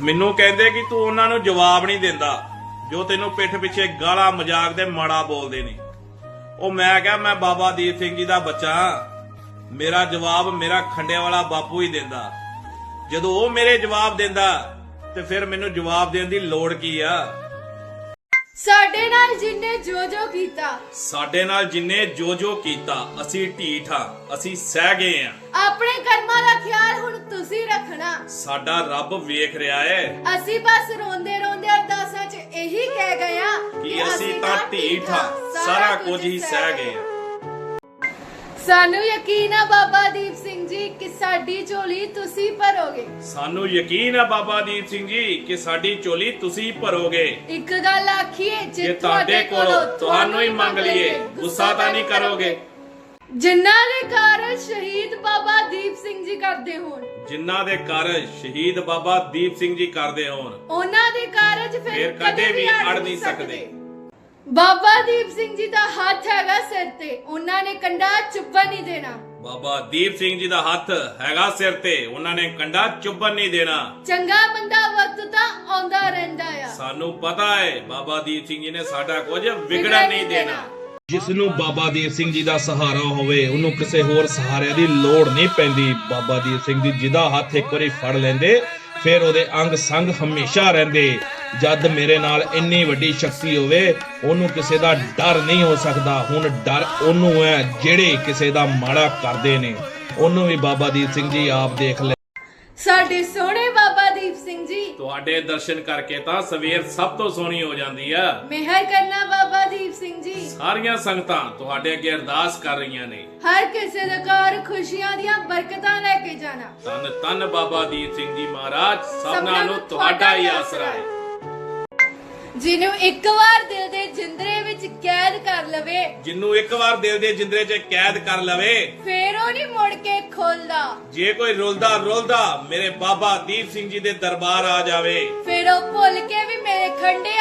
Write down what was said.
ਮੈਨੂੰ ਕਹਿੰਦੇ ਕਿ ਤੂੰ ਉਹਨਾਂ ਨੂੰ ਜਵਾਬ ਨਹੀਂ ਦਿੰਦਾ ਜੋ ਤੈਨੂੰ ਪਿੱਠ ਪਿੱਛੇ ਗਾਲਾਂ ਮਜ਼ਾਕ ਦੇ ਮਾੜਾ ਬੋਲਦੇ ਨੇ। ਉਹ ਮੈਂ ਕਿਹਾ ਮੈਂ ਬਾਬਾ ਦੀਪ ਸਿੰਘ ਜੀ ਦਾ ਬੱਚਾ। ਮੇਰਾ ਜਵਾਬ ਮੇਰਾ ਖੰਡੇ ਵਾਲਾ ਬਾਪੂ ਹੀ ਦਿੰਦਾ। ਜਦੋਂ ਉਹ ਮੇਰੇ ਜਵਾਬ ਦਿੰਦਾ ਤੇ ਫਿਰ ਮੈਨੂੰ ਜਵਾਬ ਦੇਣ ਦੀ ਲੋੜ ਕੀ ਆ? ਸਾਡੇ ਨਾਲ ਜਿੰਨੇ ਜੋ ਜੋ ਕੀਤਾ। ਸਾਡੇ ਨਾਲ ਜਿੰਨੇ ਜੋ ਜੋ ਕੀਤਾ ਅਸੀਂ ਢੀਠ ਹਾਂ ਅਸੀਂ ਸਹਿ ਗਏ ਆ ਆਪਣੇ ਕਰਮਾਂ ਦਾ ਖਿਆਲ ਸਾਡਾ ਰੱਬ ਵੇਖ ਰਿਹਾ ਏ। ਅਸੀਂ ਬਸ ਰੋਂਦੇ ਰੋਂਦੇ ਅਰਦਾਸਾਂ 'ਚ ਇਹੀ ਕਹਿ ਗਏ ਆ ਕਿ ਅਸੀਂ ਤਾਂ ਢੀਠ ਹਾਂ ਸਾਰਾ ਕੁਝ ਹੀ ਸਹਿ ਗਏ ਆ। ਸਾਨੂੰ ਯਕੀਨ ਆ ਬਾਬਾ ਦੀਪ ਸਿੰਘ ਜੀ ਕਿ ਸਾਡੀ ਝੋਲੀ ਤੁਸੀਂ ਭਰੋਗੇ। ਸਾਨੂੰ ਯਕੀਨ ਹੈ ਬਾਬਾ ਦੀਪ ਸਿੰਘ ਜੀ ਕਿ ਸਾਡੀ ਝੋਲੀ ਤੁਸੀਂ ਭਰੋਗੇ। ਇੱਕ ਗੱਲ ਆਖੀਏ ਜੇ ਤੁਹਾਡੇ ਕੋਲੋਂ ਤੁਹਾਨੂੰ ਹੀ ਮੰਗ ਲਈਏ ਗੁੱਸਾ ਤਾਂ ਨਹੀਂ ਕਰੋਗੇ। ਜਿਨ੍ਹਾਂ ਦੇ ਕਾਰਜ ਸ਼ਹੀਦ ਬਾਬਾ ਦੀਪ ਸਿੰਘ ਜੀ ਕਰਦੇ ਹੋਣ ਜਿਨ੍ਹਾਂ ਦੇ ਕਾਰਜ ਸ਼ਹੀਦ ਬਾਬਾ ਦੀਪ ਸਿੰਘ ਜੀ ਕਰਦੇ ਹੋਣ ਉਹਨਾਂ ਦੇ ਕਾਰਜ ਫਿਰ ਕਦੇ ਵੀ ਅੜ ਨਹੀਂ ਸਕਦੇ। ਬਾਬਾ ਦੀਪ ਸਿੰਘ ਜੀ ਦਾ ਹੱਥ ਹੈਗਾ ਸਿਰ ਤੇ ਉਹਨਾਂ ਨੇ ਕੰਡਾ ਚੁੱਪਣ ਨਹੀਂ ਦੇਣਾ। ਬਾਬਾ ਦੀਪ ਸਿੰਘ ਜੀ ਦਾ ਹੱਥ ਹੈਗਾ ਸਿਰ ਤੇ ਉਹਨਾਂ ਨੇ ਕੰਡਾ ਚੁੱਭਣ ਨਹੀਂ ਦੇਣਾ। ਚੰਗਾ ਬੰਦਾ ਵਕਤ ਤਾਂ ਆਉਂਦਾ ਰਹਿੰਦਾ ਆ। ਸਾਨੂੰ ਪਤਾ ਹੈ ਬਾਬਾ ਦੀਪ ਸਿੰਘ ਜੀ ਨੇ ਸਾਡਾ ਕੁਝ ਵਿਗੜਨ ਨਹੀਂ ਦੇਣਾ। ਜਿਸ ਨੂੰ ਬਾਬਾ ਦੀਪ ਸਿੰਘ ਜੀ ਦਾ ਸਹਾਰਾ ਹੋਵੇ ਉਹਨੂੰ ਕਿਸੇ ਹੋਰ ਸਹਾਰੇ ਦੀ ਲੋੜ ਨਹੀਂ ਪੈਂਦੀ। ਬਾਬਾ ਦੀਪ ਸਿੰਘ ਜੀ ਜਿਹਦਾ ਹੱਥ ਇੱਕ ਵਾਰੀ ਫੜ ਲੈਂਦੇ ਫਿਰ ਉਹਦੇ ਅੰਗ ਸੰਗ ਹਮੇਸ਼ਾ ਰਹਿੰਦੇ। ਜਦ ਮੇਰੇ ਨਾਲ ਇੰਨੀ ਵੱਡੀ ਸ਼ਕਤੀ ਹੋਵੇ ਉਹਨੂੰ ਕਿਸੇ ਦਾ ਡਰ ਨਹੀਂ ਹੋ ਸਕਦਾ। ਹੁਣ ਡਰ ਉਹਨੂੰ ਹੈ ਜਿਹੜੇ ਕਿਸੇ ਦਾ ਮਾੜਾ ਕਰਦੇ ਨੇ। ਉਹਨੂੰ ਵੀ ਬਾਬਾ ਦੀਪ ਸਿੰਘ ਜੀ ਆਪ ਦੇਖ ਲੈ। ਸਾਡੇ ਸੋਹਣੇ ਬਾਬਾ ਦੀਪ ਸਿੰਘ ਜੀ। ਤੁਹਾਡੇ ਦਰਸ਼ਨ ਕਰਕੇ ਤਾਂ ਸਵੇਰ ਸਭ ਤੋਂ ਸੋਹਣੀ ਹੋ ਜਾਂਦੀ ਆ। ਮਿਹਰ ਕਰਨਾ ਬਾਬਾ ਸਾਰੀਆਂ ਸੰਗਤਾਂ ਤੁਹਾਡੇ ਅੱਗੇ ਅਰਦਾਸ ਕਰ ਰਹੀਆਂ ਨੇ। ਹਰ ਕਿਸੇ ਦੇ ਘਰ ਖੁਸ਼ੀਆਂ ਦੀਆਂ ਬਰਕਤਾਂ ਲੈ ਕੇ ਜਾਣਾ। ਤਨ ਤਨ ਬਾਬਾ ਦੀਪ ਸਿੰਘ ਜੀ ਮਹਾਰਾਜ ਸਭਨਾਂ ਨੂੰ ਤੁਹਾਡਾ ਹੀ ਆਸਰਾ ਹੈ। ਜਿਹਨੂੰ ਇੱਕ ਵਾਰ ਦਿਲ ਦੇ ਜਿੰਦਰੇ ਵਿੱਚ ਕੈਦ ਕਰ ਲਵੇ ਜਿੰਨੂੰ ਇੱਕ ਵਾਰ ਦਿਲ ਦੇ ਜਿੰਦਰੇ 'ਚ ਕੈਦ ਕਰ ਲਵੇ ਫੇਰ ਉਹ ਨਹੀਂ ਮੁੜ ਕੇ ਖੋਲਦਾ। ਜੇ ਕੋਈ ਰੁਲਦਾ ਰੁਲਦਾ ਮੇਰੇ ਬਾਬਾ ਦੀਪ ਸਿੰਘ ਜੀ ਦੇ ਦਰਬਾਰ ਆ ਜਾਵੇ। ਫੇਰ ਉਹ ਭੁੱਲ ਕੇ ਵੀ ਮੇਰੇ ਖੰਡੇ